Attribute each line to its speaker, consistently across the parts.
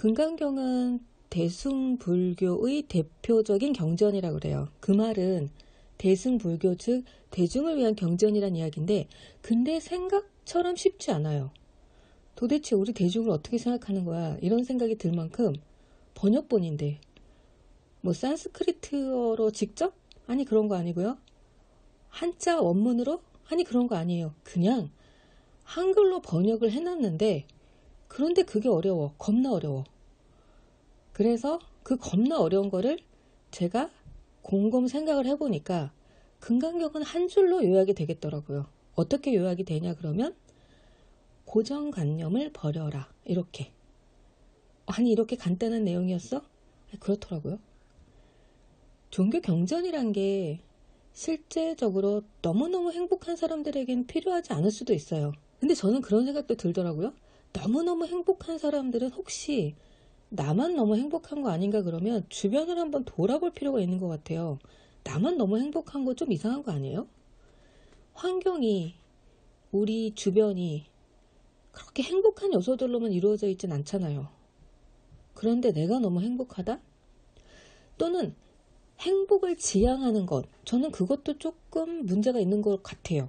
Speaker 1: 금강경은 대승불교의 대표적인 경전이라고 그래요. 그 말은 대승불교 즉 대중을 위한 경전이란 이야기인데 근데 생각처럼 쉽지 않아요. 도대체 우리 대중을 어떻게 생각하는 거야 이런 생각이 들 만큼 번역본인데 뭐 산스크리트어로 직접? 아니 그런 거 아니고요. 한자 원문으로? 아니 그런 거 아니에요. 그냥 한글로 번역을 해놨는데 그런데 그게 어려워. 겁나 어려워. 그래서 그 겁나 어려운 거를 제가 곰곰 생각을 해보니까 금강경은 한 줄로 요약이 되겠더라고요. 어떻게 요약이 되냐 그러면 고정관념을 버려라 이렇게 아니 이렇게 간단한 내용이었어? 그렇더라고요. 종교 경전이란 게 실제적으로 너무너무 행복한 사람들에겐 필요하지 않을 수도 있어요. 근데 저는 그런 생각도 들더라고요. 너무너무 행복한 사람들은 혹시 나만 너무 행복한 거 아닌가 그러면 주변을 한번 돌아볼 필요가 있는 것 같아요. 나만 너무 행복한 거 좀 이상한 거 아니에요? 환경이, 우리 주변이 그렇게 행복한 요소들로만 이루어져 있진 않잖아요. 그런데 내가 너무 행복하다? 또는 행복을 지향하는 것, 저는 그것도 조금 문제가 있는 것 같아요.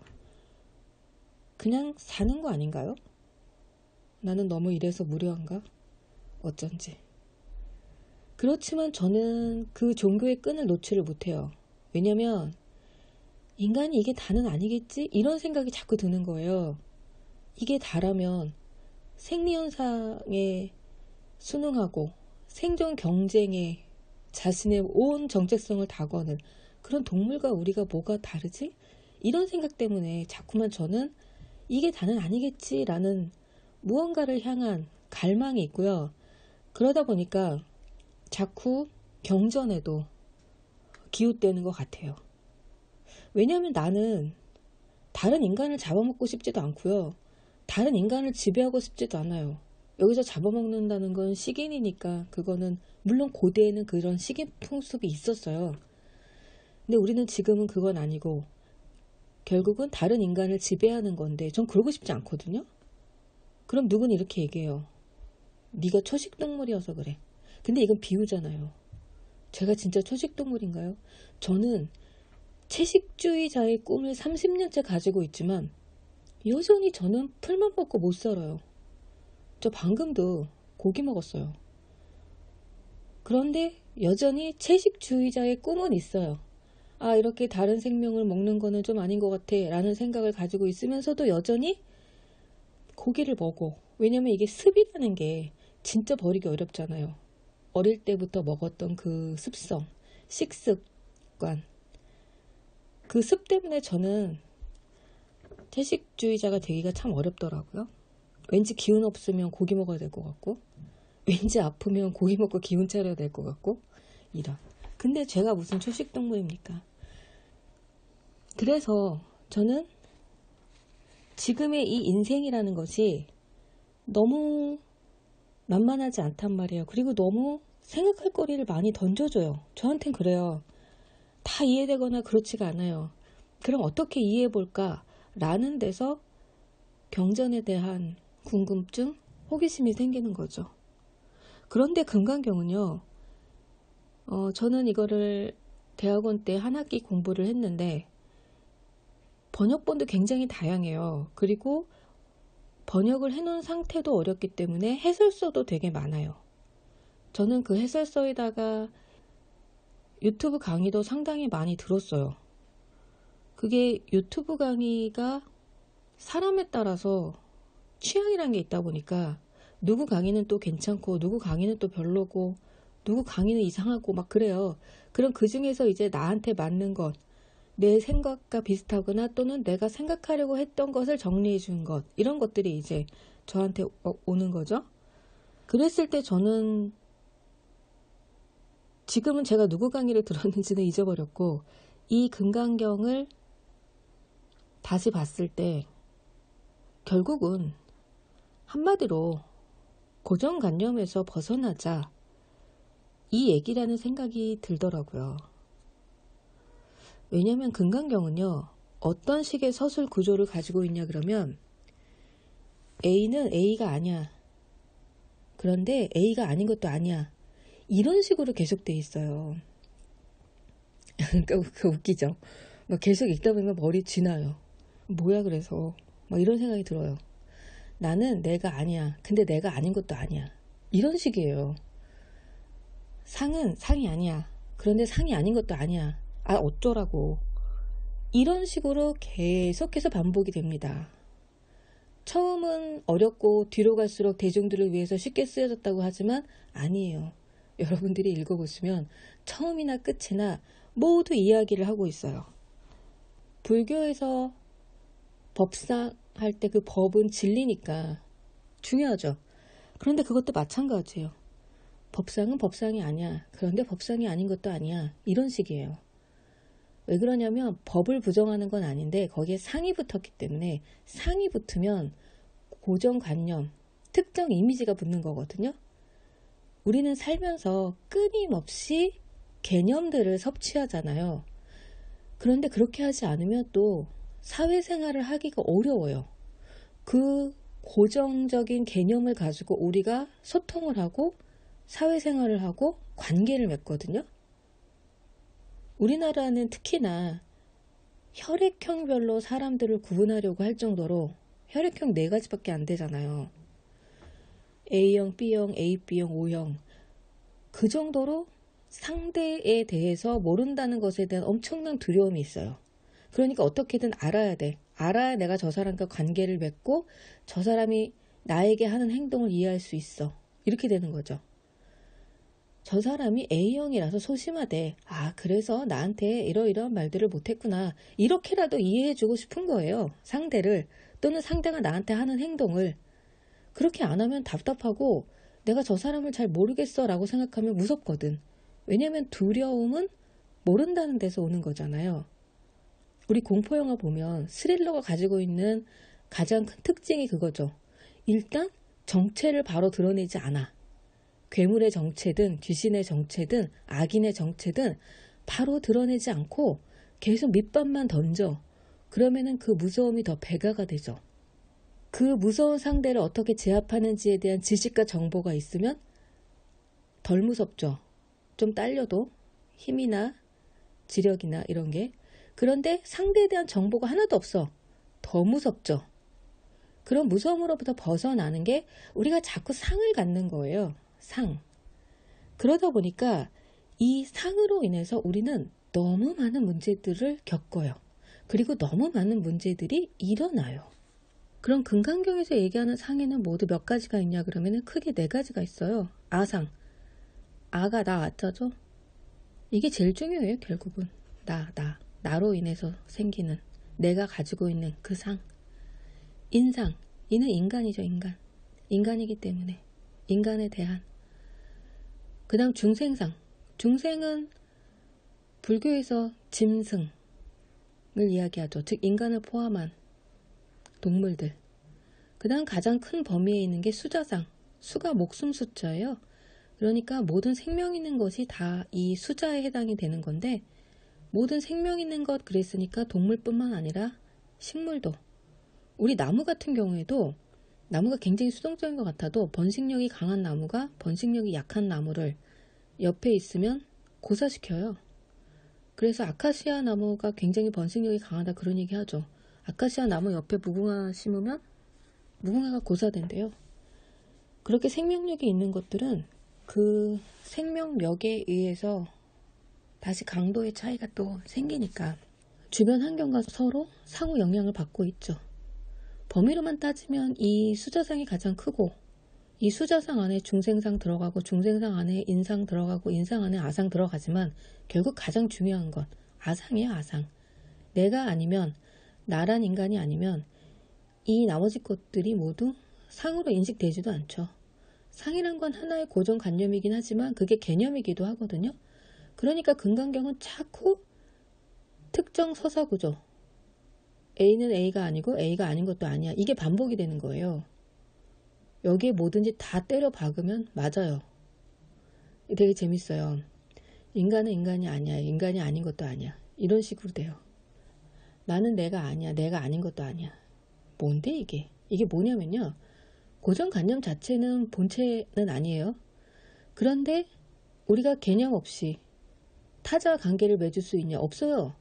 Speaker 1: 그냥 사는 거 아닌가요? 나는 너무 이래서 무료한가? 어쩐지. 그렇지만 저는 그 종교의 끈을 놓지를 못해요. 왜냐면 인간이 이게 다는 아니겠지? 이런 생각이 자꾸 드는 거예요. 이게 다라면 생리현상에 순응하고 생존 경쟁에 자신의 온 정체성을 다 거는 그런 동물과 우리가 뭐가 다르지? 이런 생각 때문에 자꾸만 저는 이게 다는 아니겠지라는 무언가를 향한 갈망이 있고요. 그러다 보니까 자꾸 경전에도 기웃대는 것 같아요. 왜냐하면 나는 다른 인간을 잡아먹고 싶지도 않고요. 다른 인간을 지배하고 싶지도 않아요. 여기서 잡아먹는다는 건 식인이니까 그거는 물론 고대에는 그런 식인 풍습이 있었어요. 근데 우리는 지금은 그건 아니고 결국은 다른 인간을 지배하는 건데 전 그러고 싶지 않거든요. 그럼 누군 이렇게 얘기해요. 네가 초식동물이어서 그래. 근데 이건 비유잖아요. 제가 진짜 초식동물인가요? 저는 채식주의자의 꿈을 30년째 가지고 있지만 여전히 저는 풀만 먹고 못 살아요. 저 방금도 고기 먹었어요. 그런데 여전히 채식주의자의 꿈은 있어요. 아, 이렇게 다른 생명을 먹는 거는 좀 아닌 것 같아. 라는 생각을 가지고 있으면서도 여전히 고기를 먹어. 왜냐면 이게 습이라는 게 진짜 버리기 어렵잖아요. 어릴 때부터 먹었던 그 습성, 식습관. 그 습 때문에 저는 채식주의자가 되기가 참 어렵더라고요. 왠지 기운 없으면 고기 먹어야 될 것 같고, 왠지 아프면 고기 먹고 기운 차려야 될 것 같고, 이런. 근데 제가 무슨 초식동물입니까? 그래서 저는 지금의 이 인생이라는 것이 너무 만만하지 않단 말이에요. 그리고 너무 생각할 거리를 많이 던져줘요. 저한텐 그래요. 다 이해되거나 그렇지가 않아요. 그럼 어떻게 이해해 볼까? 라는 데서 경전에 대한 궁금증, 호기심이 생기는 거죠. 그런데 금강경은요, 어, 저는 이거를 대학원 때 한 학기 공부를 했는데, 번역본도 굉장히 다양해요. 그리고 번역을 해놓은 상태도 어렵기 때문에 해설서도 되게 많아요. 저는 그 해설서에다가 유튜브 강의도 상당히 많이 들었어요. 그게 유튜브 강의가 사람에 따라서 취향이란 게 있다 보니까 누구 강의는 또 괜찮고 누구 강의는 또 별로고 누구 강의는 이상하고 막 그래요. 그럼 그 중에서 이제 나한테 맞는 것, 내 생각과 비슷하거나 또는 내가 생각하려고 했던 것을 정리해 준 것, 이런 것들이 이제 저한테 오는 거죠. 그랬을 때 저는 지금은 제가 누구 강의를 들었는지는 잊어버렸고, 이 금강경을 다시 봤을 때, 결국은 한마디로 고정관념에서 벗어나자 이 얘기라는 생각이 들더라고요. 왜냐하면 금강경은요, 어떤 식의 서술 구조를 가지고 있냐 그러면 A는 A가 아니야. 그런데 A가 아닌 것도 아니야. 이런 식으로 계속 돼 있어요. 그러니까 그 웃기죠. 막 계속 읽다 보면 머리 쥐나요. 뭐야 그래서 막 이런 생각이 들어요. 나는 내가 아니야. 근데 내가 아닌 것도 아니야. 이런 식이에요. 상은 상이 아니야. 그런데 상이 아닌 것도 아니야. 아 어쩌라고. 이런 식으로 계속해서 반복이 됩니다. 처음은 어렵고 뒤로 갈수록 대중들을 위해서 쉽게 쓰여졌다고 하지만 아니에요. 여러분들이 읽어보시면 처음이나 끝이나 모두 이야기를 하고 있어요. 불교에서 법상 할 때 그 법은 진리니까 중요하죠. 그런데 그것도 마찬가지예요. 법상은 법상이 아니야. 그런데 법상이 아닌 것도 아니야. 이런 식이에요. 왜 그러냐면 법을 부정하는 건 아닌데 거기에 상이 붙었기 때문에 상이 붙으면 고정관념, 특정 이미지가 붙는 거거든요. 우리는 살면서 끊임없이 개념들을 섭취하잖아요. 그런데 그렇게 하지 않으면 또 사회생활을 하기가 어려워요. 그 고정적인 개념을 가지고 우리가 소통을 하고 사회생활을 하고 관계를 맺거든요. 우리나라는 특히나 혈액형별로 사람들을 구분하려고 할 정도로 혈액형 네 가지밖에 안 되잖아요. A형, B형, AB형, O형. 그 정도로 상대에 대해서 모른다는 것에 대한 엄청난 두려움이 있어요. 그러니까 어떻게든 알아야 돼. 알아야 내가 저 사람과 관계를 맺고 저 사람이 나에게 하는 행동을 이해할 수 있어. 이렇게 되는 거죠. 저 사람이 A형이라서 소심하대. 아, 그래서 나한테 이러이러한 말들을 못했구나. 이렇게라도 이해해주고 싶은 거예요. 상대를. 또는 상대가 나한테 하는 행동을. 그렇게 안 하면 답답하고 내가 저 사람을 잘 모르겠어 라고 생각하면 무섭거든. 왜냐면 두려움은 모른다는 데서 오는 거잖아요. 우리 공포영화 보면 스릴러가 가지고 있는 가장 큰 특징이 그거죠. 일단 정체를 바로 드러내지 않아. 괴물의 정체든 귀신의 정체든 악인의 정체든 바로 드러내지 않고 계속 밑밥만 던져. 그러면은 그 무서움이 더 배가가 되죠. 그 무서운 상대를 어떻게 제압하는지에 대한 지식과 정보가 있으면 덜 무섭죠. 좀 딸려도 힘이나 지력이나 이런 게 그런데 상대에 대한 정보가 하나도 없어. 더 무섭죠. 그런 무서움으로부터 벗어나는 게 우리가 자꾸 상을 갖는 거예요. 상. 그러다 보니까 이 상으로 인해서 우리는 너무 많은 문제들을 겪어요. 그리고 너무 많은 문제들이 일어나요. 그럼 금강경에서 얘기하는 상에는 모두 몇 가지가 있냐 그러면 크게 네 가지가 있어요. 아상. 아가 나 아자죠? 이게 제일 중요해요, 결국은. 나, 나. 나로 인해서 생기는 내가 가지고 있는 그 상. 인상. 이는 인간이죠, 인간. 인간이기 때문에. 인간에 대한. 그 다음 중생상. 중생은 불교에서 짐승을 이야기하죠. 즉, 인간을 포함한 동물들. 그 다음 가장 큰 범위에 있는 게 수자상. 수가 목숨 숫자예요. 그러니까 모든 생명 있는 것이 다 이 수자에 해당이 되는 건데, 모든 생명 있는 것 그랬으니까 동물뿐만 아니라 식물도 우리 나무 같은 경우에도 나무가 굉장히 수동적인 것 같아도 번식력이 강한 나무가 번식력이 약한 나무를 옆에 있으면 고사시켜요. 그래서 아카시아 나무가 굉장히 번식력이 강하다 그런 얘기 하죠. 아카시아 나무 옆에 무궁화 심으면 무궁화가 고사된대요. 그렇게 생명력이 있는 것들은 그 생명력에 의해서 다시 강도의 차이가 또 생기니까 주변 환경과 서로 상호 영향을 받고 있죠. 범위로만 따지면 이 수자상이 가장 크고 이 수자상 안에 중생상 들어가고 중생상 안에 인상 들어가고 인상 안에 아상 들어가지만 결국 가장 중요한 건 아상이에요 아상. 내가 아니면 나란 인간이 아니면 이 나머지 것들이 모두 상으로 인식되지도 않죠. 상이란 건 하나의 고정관념이긴 하지만 그게 개념이기도 하거든요. 그러니까 금강경은 자꾸 특정 서사구조 A는 A가 아니고 A가 아닌 것도 아니야. 이게 반복이 되는 거예요. 여기에 뭐든지 다 때려 박으면 맞아요. 되게 재밌어요. 인간은 인간이 아니야. 인간이 아닌 것도 아니야. 이런 식으로 돼요. 나는 내가 아니야. 내가 아닌 것도 아니야. 뭔데 이게? 이게 뭐냐면요. 고정관념 자체는 본체는 아니에요. 그런데 우리가 개념 없이 타자와 관계를 맺을 수 있냐? 없어요.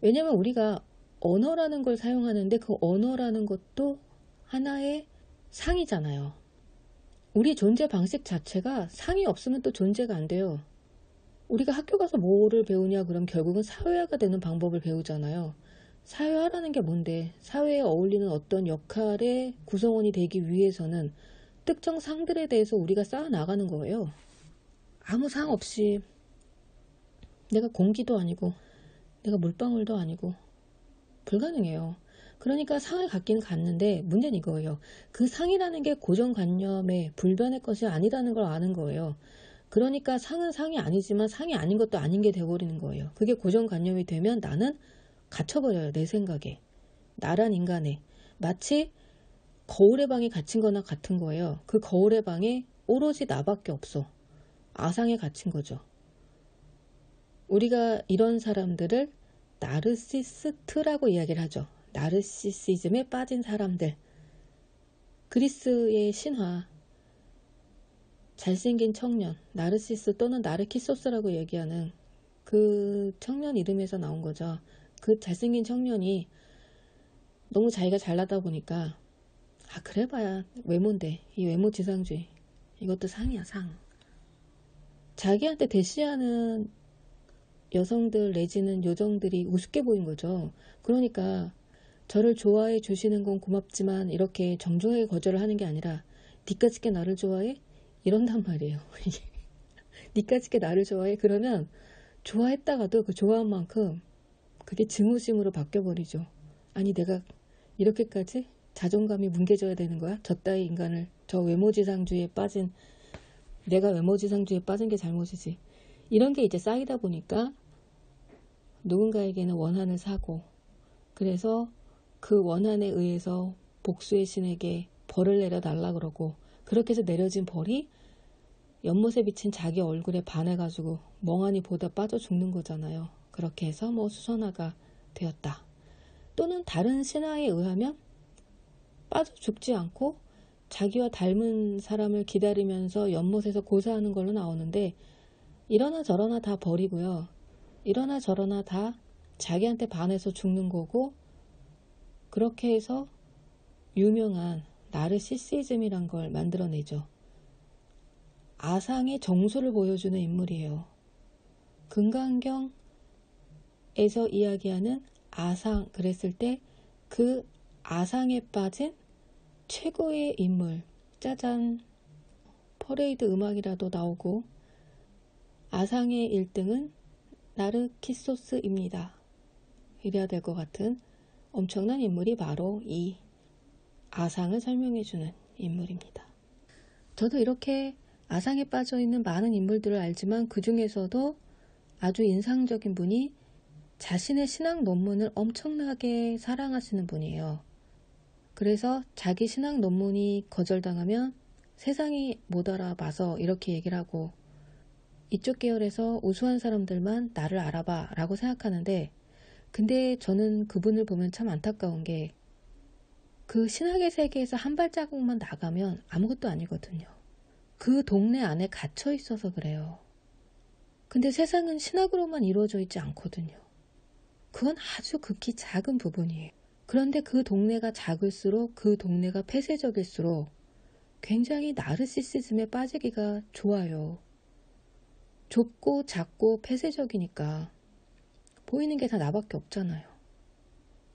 Speaker 1: 왜냐면 우리가 언어라는 걸 사용하는데 그 언어라는 것도 하나의 상이잖아요. 우리 존재 방식 자체가 상이 없으면 또 존재가 안 돼요. 우리가 학교 가서 뭐를 배우냐 그럼 결국은 사회화가 되는 방법을 배우잖아요. 사회화라는 게 뭔데? 사회에 어울리는 어떤 역할의 구성원이 되기 위해서는 특정 상들에 대해서 우리가 쌓아 나가는 거예요. 아무 상 없이 내가 공기도 아니고 내가 물방울도 아니고 불가능해요. 그러니까 상을 갖기는 갖는데 문제는 이거예요. 그 상이라는 게 고정관념의 불변의 것이 아니라는 걸 아는 거예요. 그러니까 상은 상이 아니지만 상이 아닌 것도 아닌 게 돼버리는 거예요. 그게 고정관념이 되면 나는 갇혀버려요. 내 생각에. 나란 인간에. 마치 거울의 방에 갇힌 거나 같은 거예요. 그 거울의 방에 오로지 나밖에 없어. 아상에 갇힌 거죠. 우리가 이런 사람들을 나르시스트라고 이야기를 하죠. 나르시시즘에 빠진 사람들. 그리스의 신화. 잘생긴 청년, 나르시스 또는 나르키소스라고 얘기하는 그 청년 이름에서 나온 거죠. 그 잘생긴 청년이 너무 자기가 잘나다 보니까 아 그래 봐야 외모인데 이 외모 지상주의 이것도 상이야 상 자기한테 대시하는 여성들 내지는 요정들이 우습게 보인 거죠. 그러니까 저를 좋아해 주시는 건 고맙지만 이렇게 정중하게 거절을 하는 게 아니라 니까짓게 나를 좋아해? 이런단 말이에요. 니까짓게 나를 좋아해? 그러면 좋아했다가도 그 좋아한 만큼 그게 증오심으로 바뀌어버리죠. 아니 내가 이렇게까지 자존감이 뭉개져야 되는 거야? 저 따위 인간을 저 외모지상주의에 빠진 내가 외모지상주의에 빠진 게 잘못이지. 이런 게 이제 쌓이다 보니까 누군가에게는 원한을 사고 그래서 그 원한에 의해서 복수의 신에게 벌을 내려 달라 그러고 그렇게 해서 내려진 벌이 연못에 비친 자기 얼굴에 반해가지고 멍하니 보다 빠져 죽는 거잖아요. 그렇게 해서 뭐 수선화가 되었다. 또는 다른 신화에 의하면 빠져 죽지 않고 자기와 닮은 사람을 기다리면서 연못에서 고사하는 걸로 나오는데 이러나 저러나 다 버리고요. 이러나 저러나 다 자기한테 반해서 죽는 거고 그렇게 해서 유명한 나르시시즘이란 걸 만들어내죠. 아상의 정수를 보여주는 인물이에요. 금강경에서 이야기하는 아상 그랬을 때 그 아상에 빠진 최고의 인물 짜잔 퍼레이드 음악이라도 나오고 아상의 1등은 나르키소스입니다. 이래야 될 것 같은 엄청난 인물이 바로 이 아상을 설명해주는 인물입니다. 저도 이렇게 아상에 빠져 있는 많은 인물들을 알지만 그 중에서도 아주 인상적인 분이 자신의 신앙 논문을 엄청나게 사랑하시는 분이에요. 그래서 자기 신앙 논문이 거절당하면 세상이 못 알아봐서 이렇게 얘기를 하고 이쪽 계열에서 우수한 사람들만 나를 알아봐 라고 생각하는데 근데 저는 그분을 보면 참 안타까운 게 그 신학의 세계에서 한 발자국만 나가면 아무것도 아니거든요. 그 동네 안에 갇혀 있어서 그래요. 근데 세상은 신학으로만 이루어져 있지 않거든요. 그건 아주 극히 작은 부분이에요. 그런데 그 동네가 작을수록 그 동네가 폐쇄적일수록 굉장히 나르시시즘에 빠지기가 좋아요. 좁고 작고 폐쇄적이니까 보이는 게 다 나밖에 없잖아요.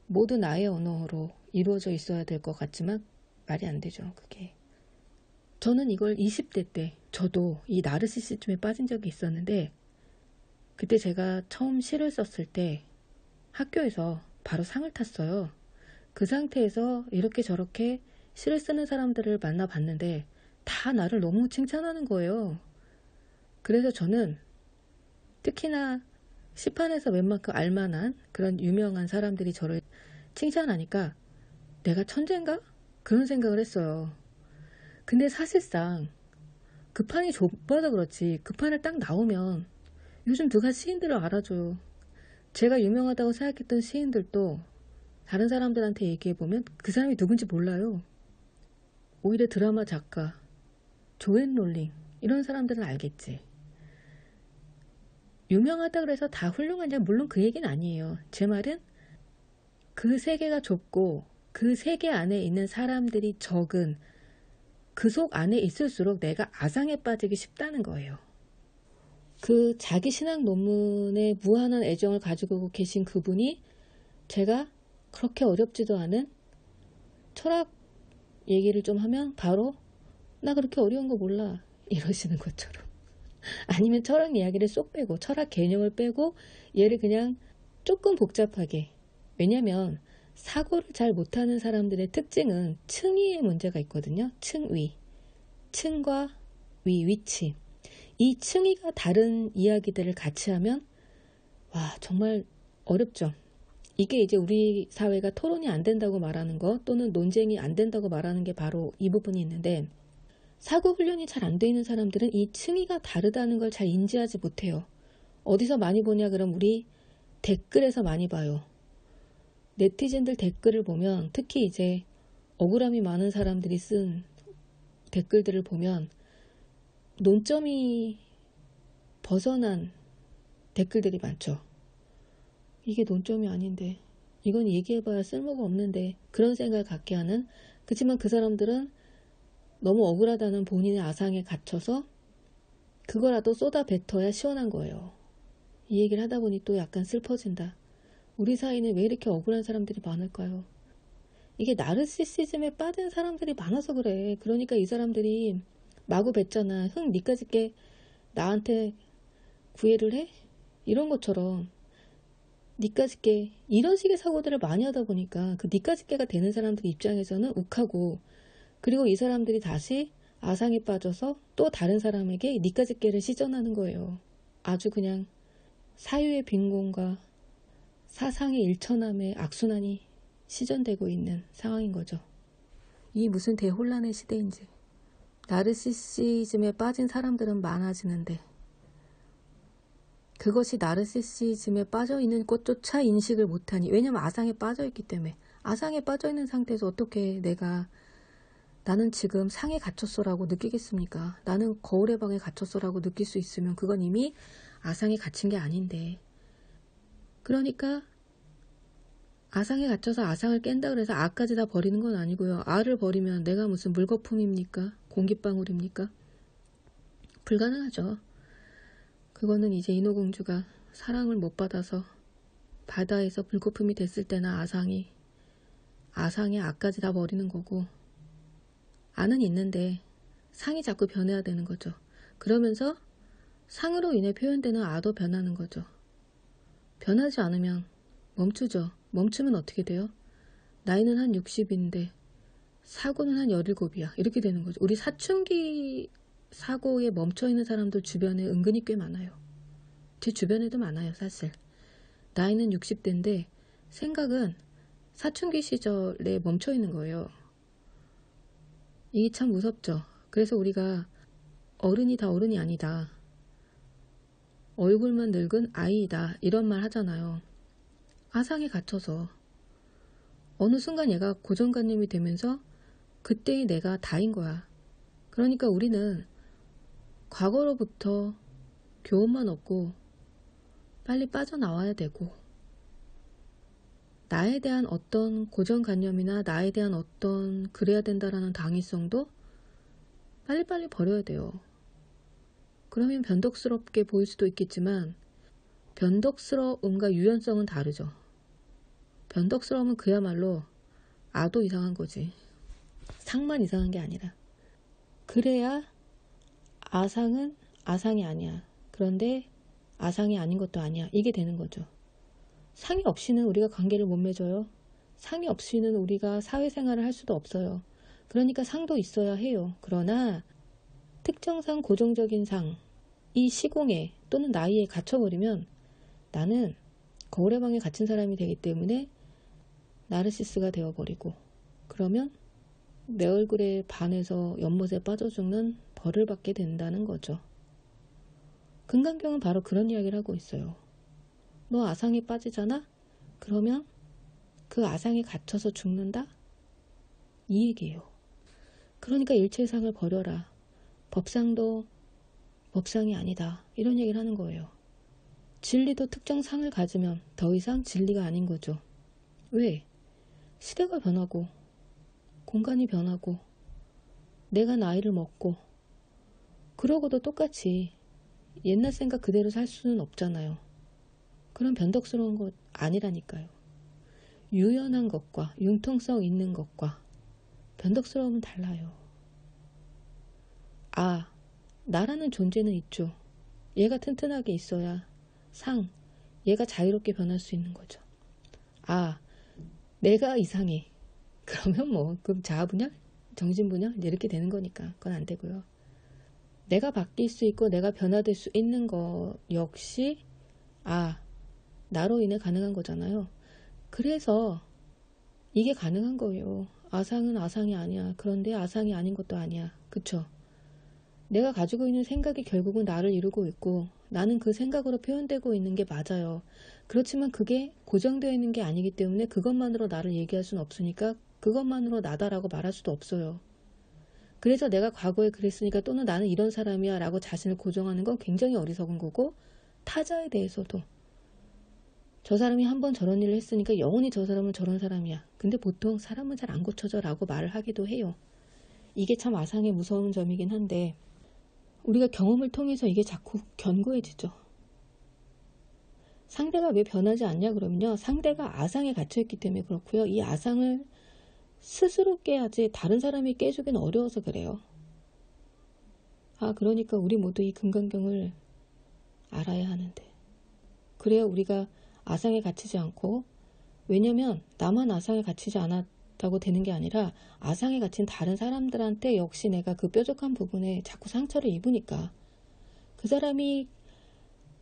Speaker 1: 모두 나의 언어로 이루어져 있어야 될 것 같지만 말이 안 되죠, 그게. 저는 이걸 20대 때 저도 이 나르시시즘에 빠진 적이 있었는데 그때 제가 처음 시를 썼을 때 학교에서 바로 상을 탔어요. 그 상태에서 이렇게 저렇게 시를 쓰는 사람들을 만나봤는데 다 나를 너무 칭찬하는 거예요. 그래서 저는 특히나 시판에서 웬만큼 알만한 그런 유명한 사람들이 저를 칭찬하니까 내가 천재인가? 그런 생각을 했어요. 근데 사실상 그 판이 좁아서 그렇지 그 판을 딱 나오면 요즘 누가 시인들을 알아줘요. 제가 유명하다고 생각했던 시인들도 다른 사람들한테 얘기해보면 그 사람이 누군지 몰라요. 오히려 드라마 작가, 조앤 롤링 이런 사람들은 알겠지. 유명하다 그래서 다 훌륭하냐 물론 그 얘기는 아니에요. 제 말은 그 세계가 좁고 그 세계 안에 있는 사람들이 적은 그 속 안에 있을수록 내가 아상에 빠지기 쉽다는 거예요. 그 자기 신학 논문에 무한한 애정을 가지고 계신 그분이 제가 그렇게 어렵지도 않은 철학 얘기를 좀 하면 바로 나 그렇게 어려운 거 몰라 이러시는 것처럼 아니면 철학 이야기를 쏙 빼고 철학 개념을 빼고 얘를 그냥 조금 복잡하게 왜냐면 사고를 잘 못하는 사람들의 특징은 층위의 문제가 있거든요. 층위. 층과 위, 위치. 이 층위가 다른 이야기들을 같이 하면 와 정말 어렵죠. 이게 이제 우리 사회가 토론이 안 된다고 말하는 거 또는 논쟁이 안 된다고 말하는 게 바로 이 부분이 있는데 사고 훈련이 잘 안 돼 있는 사람들은 이 층위가 다르다는 걸 잘 인지하지 못해요. 어디서 많이 보냐 그럼 우리 댓글에서 많이 봐요. 네티즌들 댓글을 보면 특히 이제 억울함이 많은 사람들이 쓴 댓글들을 보면 논점이 벗어난 댓글들이 많죠. 이게 논점이 아닌데 이건 얘기해봐야 쓸모가 없는데 그런 생각을 갖게 하는 그렇지만 그 사람들은 너무 억울하다는 본인의 아상에 갇혀서 그거라도 쏟아 뱉어야 시원한 거예요. 이 얘기를 하다 보니 또 약간 슬퍼진다. 우리 사이는 왜 이렇게 억울한 사람들이 많을까요? 이게 나르시시즘에 빠진 사람들이 많아서 그래. 그러니까 이 사람들이 마구 뱉잖아. 흥, 니까짓 게 나한테 구애를 해? 이런 것처럼 니까짓 게 이런 식의 사고들을 많이 하다 보니까 그 니까짓 게가 되는 사람들 입장에서는 욱하고 그리고 이 사람들이 다시 아상에 빠져서 또 다른 사람에게 니까짓 게를 시전하는 거예요. 아주 그냥 사유의 빈곤과 사상의 일천함의 악순환이 시전되고 있는 상황인 거죠. 이 무슨 대혼란의 시대인지. 나르시시즘에 빠진 사람들은 많아지는데 그것이 나르시시즘에 빠져 있는 것조차 인식을 못하니 왜냐면 아상에 빠져 있기 때문에 아상에 빠져 있는 상태에서 어떻게 내가 나는 지금 상에 갇혔어라고 느끼겠습니까? 나는 거울의 방에 갇혔어라고 느낄 수 있으면 그건 이미 아상에 갇힌 게 아닌데 그러니까 아상에 갇혀서 아상을 깬다 그래서 아까지 다 버리는 건 아니고요. 아를 버리면 내가 무슨 물거품입니까? 공기방울입니까? 불가능하죠. 그거는 이제 인어공주가 사랑을 못 받아서 바다에서 불거품이 됐을 때나 아상이 아상의 아까지 다 버리는 거고 아는 있는데 상이 자꾸 변해야 되는 거죠. 그러면서 상으로 인해 표현되는 아도 변하는 거죠. 변하지 않으면 멈추죠. 멈추면 어떻게 돼요? 나이는 한 60인데 사고는 한 17이야. 이렇게 되는 거죠. 우리 사춘기 사고에 멈춰있는 사람들 주변에 은근히 꽤 많아요. 제 주변에도 많아요, 사실. 나이는 60대인데 생각은 사춘기 시절에 멈춰있는 거예요. 이게 참 무섭죠. 그래서 우리가 어른이 다 어른이 아니다. 얼굴만 늙은 아이이다. 이런 말 하잖아요. 아상에 갇혀서 어느 순간 얘가 고정관념이 되면서 그때의 내가 다인 거야. 그러니까 우리는 과거로부터 교훈만 얻고 빨리 빠져나와야 되고 나에 대한 어떤 고정관념이나 나에 대한 어떤 그래야 된다라는 당위성도 빨리빨리 버려야 돼요. 그러면 변덕스럽게 보일 수도 있겠지만 변덕스러움과 유연성은 다르죠. 변덕스러움은 그야말로 아도 이상한 거지. 상만 이상한 게 아니라. 그래야 아상은 아상이 아니야. 그런데 아상이 아닌 것도 아니야. 이게 되는 거죠. 상이 없이는 우리가 관계를 못 맺어요. 상이 없이는 우리가 사회생활을 할 수도 없어요. 그러니까 상도 있어야 해요. 그러나 특정상 고정적인 상, 이 시공에 또는 나이에 갇혀버리면 나는 거울의 방에 갇힌 사람이 되기 때문에 나르시스가 되어버리고 그러면 내 얼굴에 반해서 연못에 빠져 죽는 벌을 받게 된다는 거죠. 금강경은 바로 그런 이야기를 하고 있어요. 너 아상에 빠지잖아? 그러면 그 아상에 갇혀서 죽는다? 이 얘기예요. 그러니까 일체상을 버려라. 법상도 법상이 아니다. 이런 얘기를 하는 거예요. 진리도 특정 상을 가지면 더 이상 진리가 아닌 거죠. 왜? 시대가 변하고, 공간이 변하고, 내가 나이를 먹고, 그러고도 똑같이 옛날 생각 그대로 살 수는 없잖아요. 그런 변덕스러운 것 아니라니까요. 유연한 것과 융통성 있는 것과 변덕스러움은 달라요. 아, 나라는 존재는 있죠. 얘가 튼튼하게 있어야 상, 얘가 자유롭게 변할 수 있는 거죠. 아, 내가 이상해. 그러면 뭐, 그럼 자아분열? 정신분열? 이렇게 되는 거니까. 그건 안 되고요. 내가 바뀔 수 있고 내가 변화될 수 있는 것 역시, 아, 나로 인해 가능한 거잖아요. 그래서 이게 가능한 거예요. 아상은 아상이 아니야. 그런데 아상이 아닌 것도 아니야. 그쵸? 내가 가지고 있는 생각이 결국은 나를 이루고 있고 나는 그 생각으로 표현되고 있는 게 맞아요. 그렇지만 그게 고정되어 있는 게 아니기 때문에 그것만으로 나를 얘기할 수는 없으니까 그것만으로 나다라고 말할 수도 없어요. 그래서 내가 과거에 그랬으니까 또는 나는 이런 사람이야 라고 자신을 고정하는 건 굉장히 어리석은 거고 타자에 대해서도 저 사람이 한 번 저런 일을 했으니까 영원히 저 사람은 저런 사람이야. 근데 보통 사람은 잘 안 고쳐져 라고 말을 하기도 해요. 이게 참 아상의 무서운 점이긴 한데 우리가 경험을 통해서 이게 자꾸 견고해지죠. 상대가 왜 변하지 않냐 그러면요. 상대가 아상에 갇혀있기 때문에 그렇고요. 이 아상을 스스로 깨야지 다른 사람이 깨주긴 어려워서 그래요. 아 그러니까 우리 모두 이 금강경을 알아야 하는데 그래야 우리가 아상에 갇히지 않고 왜냐면 나만 아상에 갇히지 않았다고 되는 게 아니라 아상에 갇힌 다른 사람들한테 역시 내가 그 뾰족한 부분에 자꾸 상처를 입으니까 그 사람이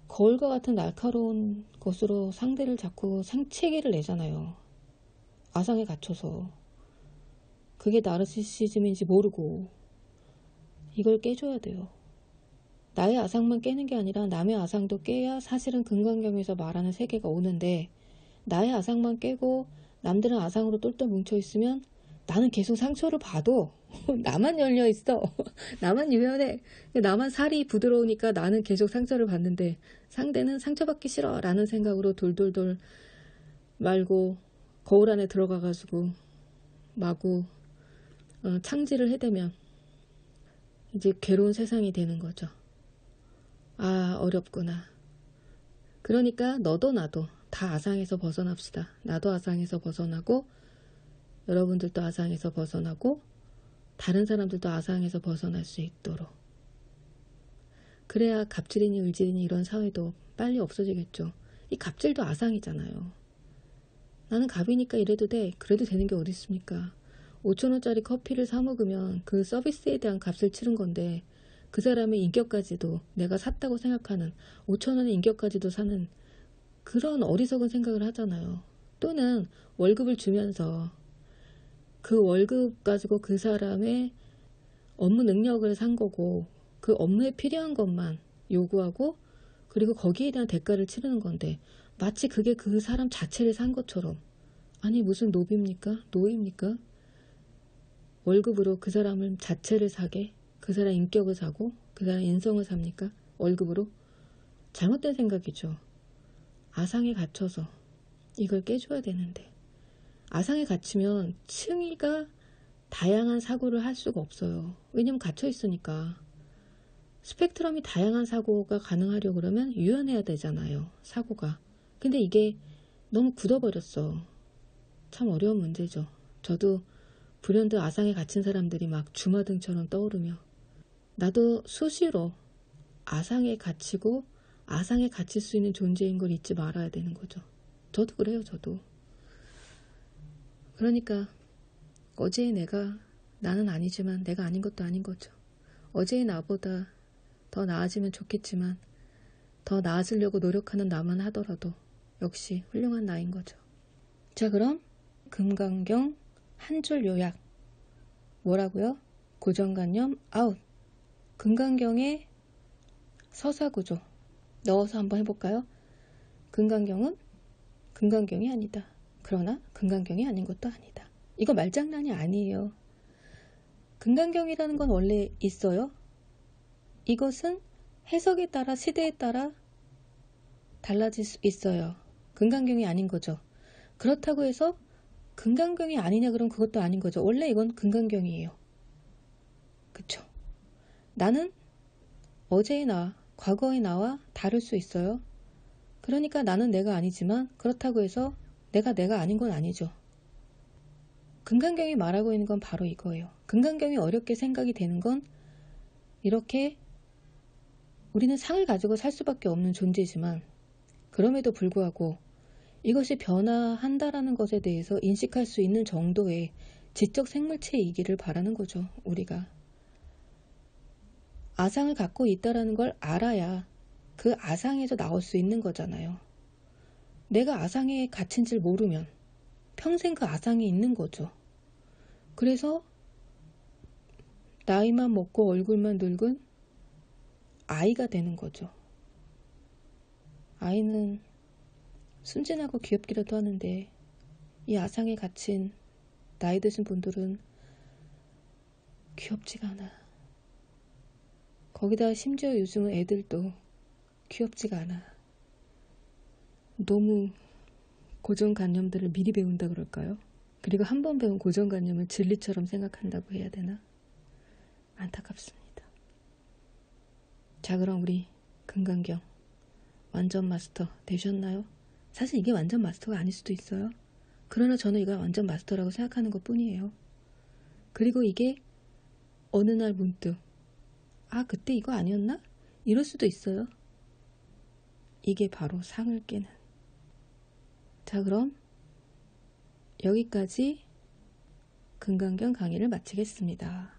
Speaker 1: 거울과 같은 날카로운 것으로 상대를 자꾸 상체기를 내잖아요. 아상에 갇혀서 그게 나르시시즘인지 모르고 이걸 깨줘야 돼요. 나의 아상만 깨는 게 아니라 남의 아상도 깨야 사실은 금강경에서 말하는 세계가 오는데 나의 아상만 깨고 남들은 아상으로 똘똘 뭉쳐 있으면 나는 계속 상처를 봐도 나만 열려 있어. 나만 유연해. 나만 살이 부드러우니까 나는 계속 상처를 받는데 상대는 상처받기 싫어 라는 생각으로 돌돌돌 말고 거울 안에 들어가가지고 마구 어, 창지를 해대면 이제 괴로운 세상이 되는 거죠. 아, 어렵구나. 그러니까 너도 나도 다 아상에서 벗어납시다. 나도 아상에서 벗어나고, 여러분들도 아상에서 벗어나고, 다른 사람들도 아상에서 벗어날 수 있도록. 그래야 갑질이니 을질이니 이런 사회도 빨리 없어지겠죠. 이 갑질도 아상이잖아요. 나는 갑이니까 이래도 돼. 그래도 되는 게 어디 있습니까? 5천원짜리 커피를 사 먹으면 그 서비스에 대한 값을 치른 건데 그 사람의 인격까지도 내가 샀다고 생각하는 5천원의 인격까지도 사는 그런 어리석은 생각을 하잖아요. 또는 월급을 주면서 그 월급 가지고 그 사람의 업무 능력을 산 거고 그 업무에 필요한 것만 요구하고 그리고 거기에 대한 대가를 치르는 건데 마치 그게 그 사람 자체를 산 것처럼 아니 무슨 노비입니까? 노예입니까? 월급으로 그 사람을 자체를 사게 그 사람 인격을 사고 그 사람 인성을 삽니까? 월급으로? 잘못된 생각이죠. 아상에 갇혀서 이걸 깨줘야 되는데 아상에 갇히면 층위가 다양한 사고를 할 수가 없어요. 왜냐면 갇혀 있으니까 스펙트럼이 다양한 사고가 가능하려 그러면 유연해야 되잖아요. 사고가. 근데 이게 너무 굳어버렸어. 참 어려운 문제죠. 저도 불현듯 아상에 갇힌 사람들이 막 주마등처럼 떠오르며 나도 수시로 아상에 갇히고 아상에 갇힐 수 있는 존재인 걸 잊지 말아야 되는 거죠. 저도 그래요, 저도. 그러니까 어제의 내가 나는 아니지만 내가 아닌 것도 아닌 거죠. 어제의 나보다 더 나아지면 좋겠지만 더 나아지려고 노력하는 나만 하더라도 역시 훌륭한 나인 거죠. 자, 그럼 금강경 한 줄 요약. 뭐라고요? 고정관념 아웃. 금강경의 서사구조 넣어서 한번 해볼까요? 금강경은 금강경이 아니다. 그러나 금강경이 아닌 것도 아니다. 이거 말장난이 아니에요. 금강경이라는 건 원래 있어요. 이것은 해석에 따라 시대에 따라 달라질 수 있어요. 금강경이 아닌 거죠. 그렇다고 해서 금강경이 아니냐 그럼 그것도 아닌 거죠. 원래 이건 금강경이에요. 그쵸? 나는 어제의 나, 과거의 나와 다를 수 있어요. 그러니까 나는 내가 아니지만 그렇다고 해서 내가 내가 아닌 건 아니죠. 금강경이 말하고 있는 건 바로 이거예요. 금강경이 어렵게 생각이 되는 건 이렇게 우리는 상을 가지고 살 수밖에 없는 존재지만 그럼에도 불구하고 이것이 변화한다라는 것에 대해서 인식할 수 있는 정도의 지적 생물체이기를 바라는 거죠. 우리가 아상을 갖고 있다라는 걸 알아야 그 아상에서 나올 수 있는 거잖아요. 내가 아상에 갇힌 줄 모르면 평생 그 아상에 있는 거죠. 그래서 나이만 먹고 얼굴만 늙은 아이가 되는 거죠. 아이는 순진하고 귀엽기라도 하는데 이 아상에 갇힌 나이 드신 분들은 귀엽지가 않아. 거기다 심지어 요즘은 애들도 귀엽지가 않아. 너무 고정관념들을 미리 배운다 그럴까요? 그리고 한 번 배운 고정관념을 진리처럼 생각한다고 해야 되나? 안타깝습니다. 자, 그럼 우리 금강경 완전 마스터 되셨나요? 사실 이게 완전 마스터가 아닐 수도 있어요. 그러나 저는 이걸 완전 마스터라고 생각하는 것 뿐이에요. 그리고 이게 어느 날 문득 아, 그때 이거 아니었나? 이럴 수도 있어요. 이게 바로 상을 깨는. 자, 그럼 여기까지 금강경 강의를 마치겠습니다.